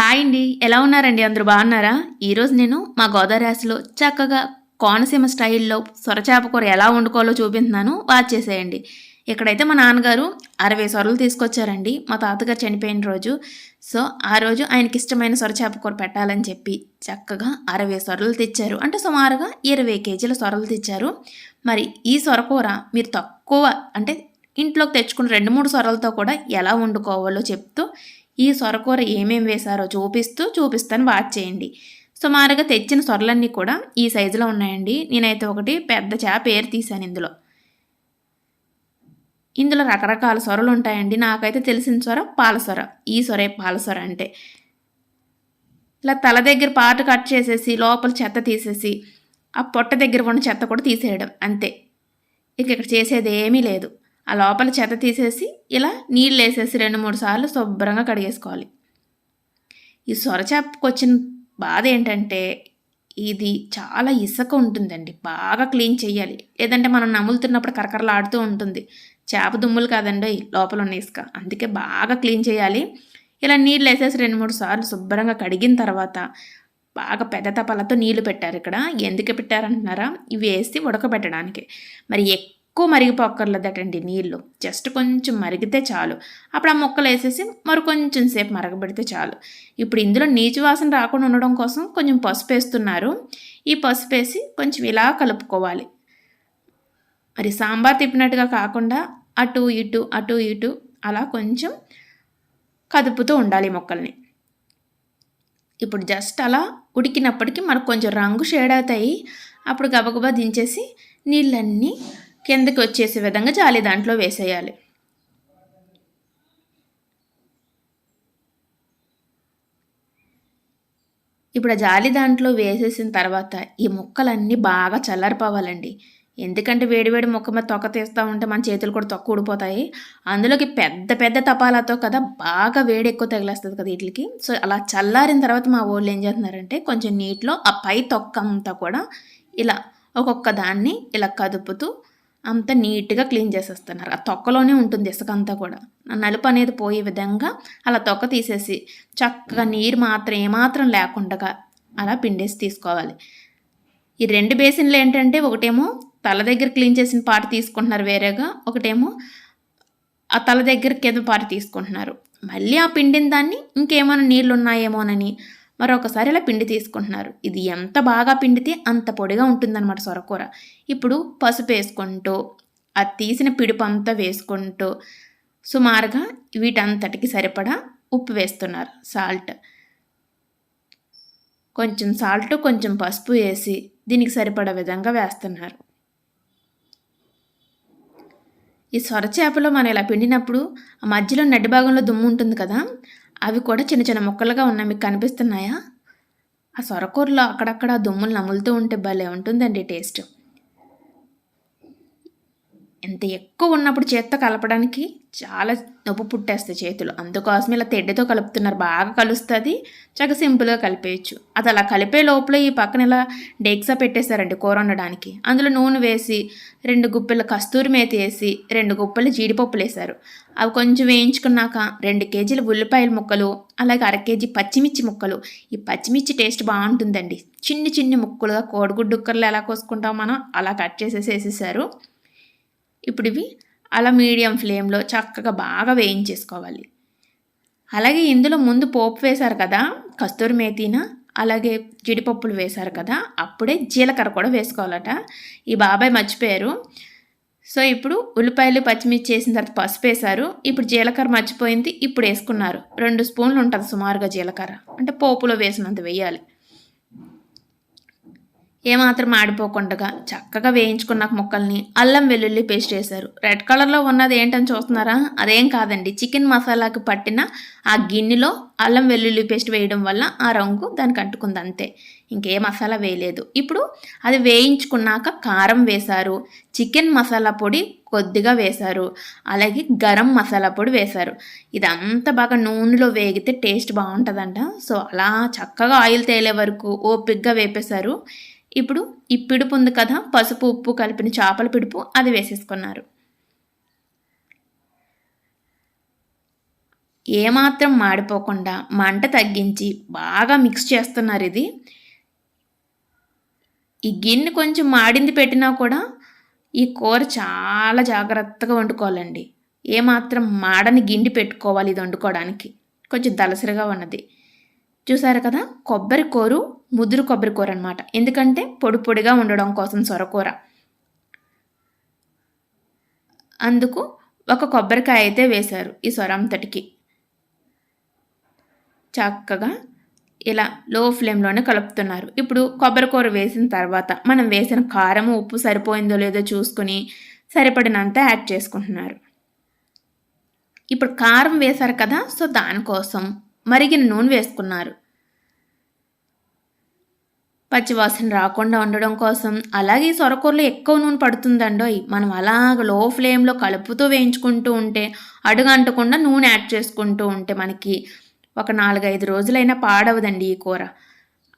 Hi అండి. ఎలా ఉన్నారండి? అందరూ బాగున్నారా? ఈరోజు నేను మా గోదావరి రాశిలో చక్కగా కోనసీమ స్టైల్లో సొరచేప కూర ఎలా వండుకోవాలో చూపిస్తున్నాను వాచ్ చేసేయండి. ఇక్కడైతే మా నాన్నగారు అరవై సొరలు తీసుకొచ్చారండి. మా తాతగారు చనిపోయిన రోజు. సో ఆ రోజు ఆయనకి ఇష్టమైన సొరచేప కూర పెట్టాలని చెప్పి చక్కగా అరవై సొరలు తెచ్చారు. అంటే సుమారుగా ఇరవై కేజీల సొరలు తెచ్చారు. మరి ఈ సొరకూర మీరు తక్కువ అంటే ఇంట్లోకి తెచ్చుకున్న రెండు మూడు సొరలతో కూడా ఎలా వండుకోవాలో చెప్తూ ఈ సొరకూర ఏమేమి వేశారో చూపిస్తూ చూపిస్తాను వాచ్ చేయండి. సుమారుగా తెచ్చిన సొరలన్నీ కూడా ఈ సైజులో ఉన్నాయండి. నేనైతే ఒకటి పెద్ద చేప పేరు తీశాను ఇందులో. ఇందులో రకరకాల సొరలు ఉంటాయండి. నాకైతే తెలిసిన సొర పాలసొర ఈ సొరే పాలసొర అంటే. ఇలా తల దగ్గర పాటు కట్ చేసేసి లోపల చెత్త తీసేసి ఆ పొట్ట దగ్గర ఉన్న చెత్త కూడా తీసేయడం అంతే. ఇక ఇక్కడ చేసేది ఏమీ లేదు. ఆ లోపల చెత్త తీసేసి ఇలా నీళ్ళు వేసేసి రెండు మూడు సార్లు శుభ్రంగా కడిగేసుకోవాలి. ఈ సొరచేపకు వచ్చిన బాధ ఏంటంటే ఇది చాలా ఇసుక ఉంటుందండి. బాగా క్లీన్ చేయాలి లేదంటే మనం నములుతున్నప్పుడు కరకరలాడుతూ ఉంటుంది. చేప దుమ్ములు కాదండి లోపల ఉన్న ఇసుక. అందుకే బాగా క్లీన్ చేయాలి ఇలా నీళ్ళు వేసేసి రెండు మూడు సార్లు శుభ్రంగా కడిగిన తర్వాత బాగా పెద్ద తపాలతో నీళ్ళు పెట్టారు ఇక్కడ. ఎందుకు పెట్టారంటున్నారా? ఇవి వేసి ఉడకబెట్టడానికి. మరి ఎక్కువ మరిగిపోక్కర్లేదటండి నీళ్ళు. జస్ట్ కొంచెం మరిగితే చాలు. అప్పుడు ఆ ముక్కలు వేసేసి మరి కొంచెం సేపు మరగబెడితే చాలు. ఇప్పుడు ఇందులో నీచు వాసన రాకుండా ఉండడం కోసం కొంచెం పసుపు వేస్తున్నారు. ఈ పసుపు వేసి కొంచెం ఇలా కలుపుకోవాలి. మరి సాంబార్ తిప్పినట్టుగా కాకుండా అటు ఇటు అటు ఇటు అలా కొంచెం కదుపుతూ ఉండాలి మొక్కల్ని. ఇప్పుడు జస్ట్ అలా ఉడికినప్పటికీ మనకు కొంచెం రంగు షేడ్ అవుతాయి. అప్పుడు గబగబా దించేసి నీళ్ళన్నీ కిందకి వచ్చేసే విధంగా జాలి దాంట్లో వేసేయాలి. ఇప్పుడు ఆ జాలి దాంట్లో వేసేసిన తర్వాత ఈ ముక్కలన్నీ బాగా చల్లారిపోవాలండి. ఎందుకంటే వేడివేడి ముక్క మీద తొక్క తీస్తూ ఉంటే మన చేతులు కూడా తొక్క ఊడిపోతాయి. అందులోకి పెద్ద పెద్ద తపాలతో కదా బాగా వేడి ఎక్కువ తగిలేస్తుంది కదా వీటికి సో అలా చల్లారిన తర్వాత మా వాళ్ళు ఏం చేస్తున్నారంటే కొంచెం నీటిలో ఆ పై తొక్క అంతా కూడా ఇలా ఒక్కొక్క దాన్ని ఇలా కదుపుతూ అంత నీట్గా క్లీన్ చేసేస్తున్నారు. ఆ తొక్కలోనే ఉంటుంది ఇసుక అంతా కూడా నలుపు అనేది పోయే విధంగా అలా తొక్క తీసేసి చక్కగా నీరు మాత్రం ఏమాత్రం లేకుండా అలా పిండేసి తీసుకోవాలి. ఈ రెండు బేసిన్లు ఏంటంటే ఒకటేమో తల దగ్గర క్లీన్ చేసిన పార్ట్ తీసుకుంటున్నారు వేరేగా ఒకటేమో ఆ తల దగ్గర కింద పార్ట్ తీసుకుంటున్నారు. మళ్ళీ ఆ పిండిన దాన్ని ఇంకేమైనా నీళ్ళు ఉన్నాయేమోనని మరొకసారి ఇలా పిండి తీసుకుంటున్నారు. ఇది ఎంత బాగా పిండితే అంత పొడిగా ఉంటుందన్నమాట సొరకూర. ఇప్పుడు పసుపు వేసుకుంటూ ఆ తీసిన పిడుపు అంతా వేసుకుంటూ సుమారుగా వీటంతటికి సరిపడా ఉప్పు వేస్తున్నారు సాల్ట్. కొంచెం సాల్ట్ కొంచెం పసుపు వేసి దీనికి సరిపడా విధంగా వేస్తున్నారు. ఈ సొర చేపలో మనం ఇలా పిండినప్పుడు ఆ మధ్యలో నడ్డి భాగంలో దుమ్ము ఉంటుంది కదా అవి కూడా చిన్న చిన్న ముక్కలుగా ఉన్నాయి. మీకు కనిపిస్తున్నాయా? ఆ సొరకూరలో అక్కడక్కడ దుమ్ములు నములుతూ ఉంటే భలే ఉంటుందండి టేస్ట్. ఎంత ఎక్కువ ఉన్నప్పుడు చేత్తో కలపడానికి చాలా నొప్పు పుట్టేస్తాయి చేతులు. అందుకోసం ఇలా తెడ్డతో కలుపుతున్నారు. బాగా కలుస్తుంది. చక్కగా సింపుల్గా కలిపేయచ్చు. అది అలా కలిపే లోపల ఈ పక్కన ఇలా డేక్సా పెట్టేశారండి కూర వండడానికి. అందులో నూనె వేసి రెండు గుప్పెల కస్తూరి మేత వేసి రెండు గుప్పెలు జీడిపప్పులు వేశారు. అవి కొంచెం వేయించుకున్నాక రెండు కేజీల ఉల్లిపాయల ముక్కలు అలాగే అర కేజీ పచ్చిమిర్చి ముక్కలు. ఈ పచ్చిమిర్చి టేస్ట్ బాగుంటుందండి. చిన్ని చిన్ని ముక్కలుగా కోడిగుడ్డు ఉక్కర్లు ఎలా కోసుకుంటాం మనం అలా కట్ చేసేసి వేసేసారు. ఇప్పుడు ఇవి అలా మీడియం ఫ్లేమ్లో చక్కగా బాగా వేయించేసుకోవాలి. అలాగే ఇందులో ముందు పోపు వేశారు కదా కస్తూరి మేతిన అలాగే జీడిపప్పులు వేశారు కదా అప్పుడే జీలకర్ర కూడా వేసుకోవాలట. ఈ బాబాయ్ మర్చిపోయారు. సో ఇప్పుడు ఉల్లిపాయలు పచ్చిమిర్చి వేసిన తర్వాత పసుపు వేశారు. ఇప్పుడు జీలకర్ర మర్చిపోయింది ఇప్పుడు వేసుకున్నారు. రెండు స్పూన్లు ఉంటుంది సుమారుగా జీలకర్ర. అంటే పోపులో వేసినంత వేయాలి. ఏమాత్రం ఆడిపోకుండా చక్కగా వేయించుకున్న ముక్కల్ని అల్లం వెల్లుల్లి పేస్ట్ వేశారు. రెడ్ కలర్లో ఉన్నది ఏంటని చూస్తున్నారా? అదేం కాదండి. చికెన్ మసాలాకి పట్టిన ఆ గిన్నెలో అల్లం వెల్లుల్లి పేస్ట్ వేయడం వల్ల ఆ రంగు దానికి అంటుకుంది అంతే. ఇంకే మసాలా వేయలేదు. ఇప్పుడు అది వేయించుకున్నాక కారం వేశారు. చికెన్ మసాలా పొడి కొద్దిగా వేశారు. అలాగే గరం మసాలా పొడి వేశారు. ఇదంతా బాగా నూనెలో వేగితే టేస్ట్ బాగుంటుందంట. సో అలా చక్కగా ఆయిల్ తేలే వరకు ఓపిగ్గా వేపేశారు. ఇప్పుడు ఈ పిడుపు ఉంది కదా పసుపు ఉప్పు కలిపిన చేపల పిడుపు అది వేసేసుకున్నారు. ఏమాత్రం మాడిపోకుండా మంట తగ్గించి బాగా మిక్స్ చేస్తున్నారు ఇది. ఈ గిన్నె కొంచెం మాడింది పెట్టినా కూడా ఈ కూర చాలా జాగ్రత్తగా వండుకోవాలండి. ఏమాత్రం మాడని గిండి పెట్టుకోవాలి ఇది వండుకోవడానికి. కొంచెం దలసరిగా ఉన్నది. చూసారు కదా కొబ్బరి కూరు ముదురు కొబ్బరికూర అనమాట ఎందుకంటే పొడి పొడిగా ఉండడం కోసం సొరకూర అందుకు ఒక కొబ్బరికాయ అయితే వేశారు ఈ సొరంతటికి చక్కగా ఇలా లో ఫ్లేమ్లోనే కలుపుతున్నారు. ఇప్పుడు కొబ్బరికూర వేసిన తర్వాత మనం వేసిన కారం ఉప్పు సరిపోయిందో లేదో చూసుకుని సరిపడినంత యాడ్ చేసుకుంటున్నారు. ఇప్పుడు కారం వేశారు కదా సో దానికోసం మరిగిన నూనె వేసుకున్నారు. పచ్చివాసన రాకుండా ఉండడం కోసం అలాగే సొరకూరలో ఎక్కువ నూనె పడుతుందండోయ్. మనం అలాగ లో ఫ్లేమ్లో కలుపుతూ వేయించుకుంటూ ఉంటే అడుగంటకుండా నూనె యాడ్ చేసుకుంటూ ఉంటే మనకి ఒక నాలుగైదు రోజులైనా పాడవదండి ఈ కూర.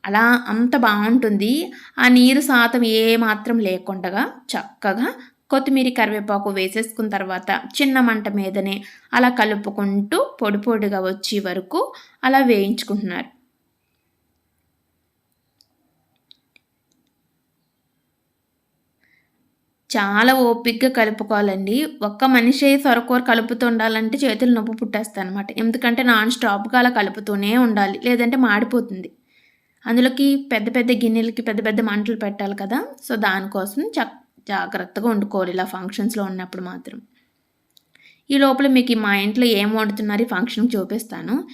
అలా అంత బాగుంటుంది. ఆ నీరు శాతం ఏ మాత్రం లేకుండా చక్కగా కొత్తిమీర కరివేపాకు వేసేసుకున్న తర్వాత చిన్న మంట మీదనే అలా కలుపుకుంటూ పొడి పొడిగా వచ్చే వరకు అలా వేయించుకుంటున్నారు. చాలా ఓపిక్గా కలుపుకోవాలండి. ఒక్క మనిషి సొరకూర కలుపుతూ ఉండాలంటే చేతులు నొప్పి పుట్టేస్తాయి అనమాట ఎందుకంటే నాన్ స్టాప్గా అలా కలుపుతూనే ఉండాలి. లేదంటే మాడిపోతుంది. అందులోకి పెద్ద పెద్ద గిన్నెలకి పెద్ద పెద్ద మంటలు పెట్టాలి కదా. సో దానికోసం చక్ జాగ్రత్తగా వండుకోవాలి ఇలా ఫంక్షన్స్లో ఉన్నప్పుడు మాత్రం. ఈ లోపల మీకు మా ఇంట్లో ఏం వండుతున్నారు ఈ ఫంక్షన్కి చూపిస్తాను.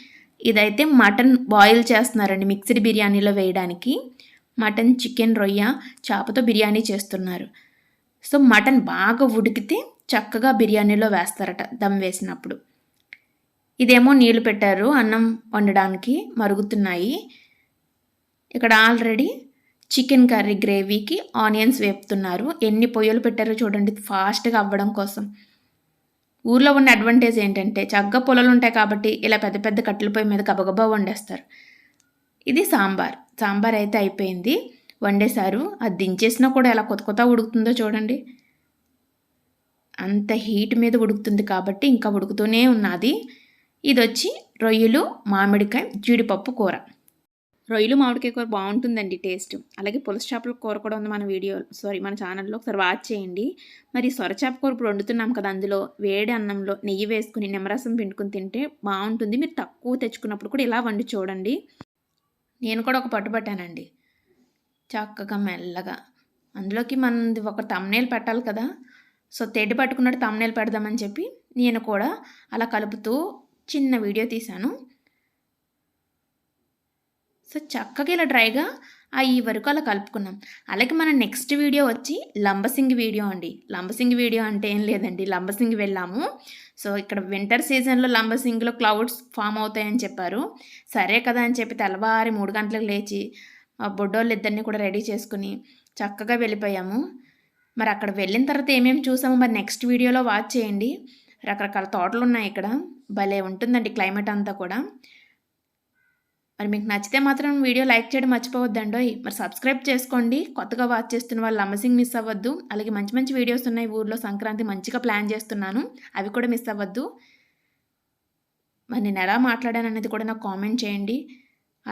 ఇదైతే మటన్ బాయిల్ చేస్తున్నారండి మిక్స్డ్ బిర్యానీలో వేయడానికి. మటన్ చికెన్ రొయ్య చేపతో బిర్యానీ చేస్తున్నారు. సో మటన్ బాగా ఉడికితే చక్కగా బిర్యానీలో వేస్తారట దమ్ వేసినప్పుడు. ఇదేమో నీళ్ళు పెట్టారు అన్నం వండడానికి మరుగుతున్నాయి. ఇక్కడ ఆల్రెడీ చికెన్ కర్రీ గ్రేవీకి ఆనియన్స్ వేపుతున్నారు. ఎన్ని పొయ్యలు పెట్టారో చూడండి ఫాస్ట్గా అవ్వడం కోసం. ఊర్లో ఉన్న అడ్వాంటేజ్ ఏంటంటే చక్కగా పొలాలు ఉంటాయి కాబట్టి ఇలా పెద్ద పెద్ద కట్టెల పొయ్యి మీద గబగబా వండేస్తారు. ఇది సాంబార్. సాంబార్ అయితే అయిపోయింది. వండేశారు. అది దించేసినా కూడా ఎలా కొత్త కొత్త ఉడుకుతుందో చూడండి. అంత హీట్ మీద ఉడుకుతుంది కాబట్టి ఇంకా ఉడుకుతూనే ఉన్నది ఇది వచ్చి రొయ్యలు మామిడికాయ జీడిపప్పు కూర. రొయ్యలు మామిడికాయ కూర బాగుంటుందండి టేస్ట్. అలాగే పులస చేపల కూర కూడా ఉంది మన వీడియో సారీ మన ఛానల్లో ఒకసారి వాచ్ చేయండి. మరి సొరచేప కూర ఇప్పుడు వండుతున్నాం కదా అందులో వేడి అన్నంలో నెయ్యి వేసుకుని నిమ్మరసం పిండుకుని తింటే బాగుంటుంది. మీరు తక్కువ తెచ్చుకున్నప్పుడు కూడా ఇలా వండి చూడండి. నేను కూడా ఒక పట్టుబట్టానండి చక్కగా మెల్లగా. అందులోకి మనది ఒక తమ్నేలు పెట్టాలి కదా. సో తెడ్డి పట్టుకున్నట్టు తమ్నేలు పెడదామని చెప్పి నేను కూడా అలా కలుపుతూ చిన్న వీడియో తీశాను. సో చక్కగా ఇలా డ్రైగా ఈ వరకు అలా కలుపుకున్నాం. అలాగే మన నెక్స్ట్ వీడియో వచ్చి లంబసింగి వీడియో అండి. లంబసింగి వీడియో అంటే ఏం లేదండి. లంబసింగి వెళ్ళాము. సో ఇక్కడ వింటర్ సీజన్లో లంబసింగిలో క్లౌడ్స్ ఫామ్ అవుతాయని చెప్పారు. సరే కదా అని చెప్పి తెల్లవారి మూడు గంటలకు లేచి బొడ్డోళ్ళు ఇద్దరిని కూడా రెడీ చేసుకుని చక్కగా వెళ్ళిపోయాము. మరి అక్కడ వెళ్ళిన తర్వాత ఏమేమి చూసామో మరి నెక్స్ట్ వీడియోలో వాచ్ చేయండి. రకరకాల తోటలు ఉన్నాయి ఇక్కడ. భలే ఉంటుందండి క్లైమేట్ అంతా కూడా. మరి మీకు నచ్చితే మాత్రం వీడియో లైక్ చేయడం మర్చిపోవద్దండో మరి సబ్స్క్రైబ్ చేసుకోండి. కొత్తగా వాచ్ చేస్తున్న వాళ్ళు అమసింగ్ మిస్ అవ్వద్దు. అలాగే మంచి మంచి వీడియోస్ ఉన్నాయి ఊర్లో. సంక్రాంతి మంచిగా ప్లాన్ చేస్తున్నాను. అవి కూడా మిస్ అవ్వద్దు. మరి నేను ఎలా మాట్లాడాను అనేది కూడా నాకు కామెంట్ చేయండి.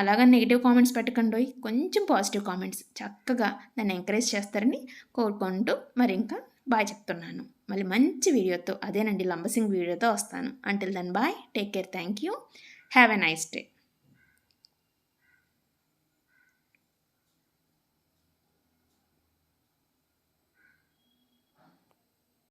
అలాగా నెగిటివ్ కామెంట్స్ పెట్టకండి కొంచెం పాజిటివ్ కామెంట్స్ చక్కగా నన్ను ఎంకరేజ్ చేస్తారని కోరుకుంటూ మరి ఇంకా బాయ్ చెప్తున్నాను. మళ్ళీ మంచి వీడియోతో అదేనండి లంబసింగ్ వీడియోతో వస్తాను. Until then bye take care thank you have a nice day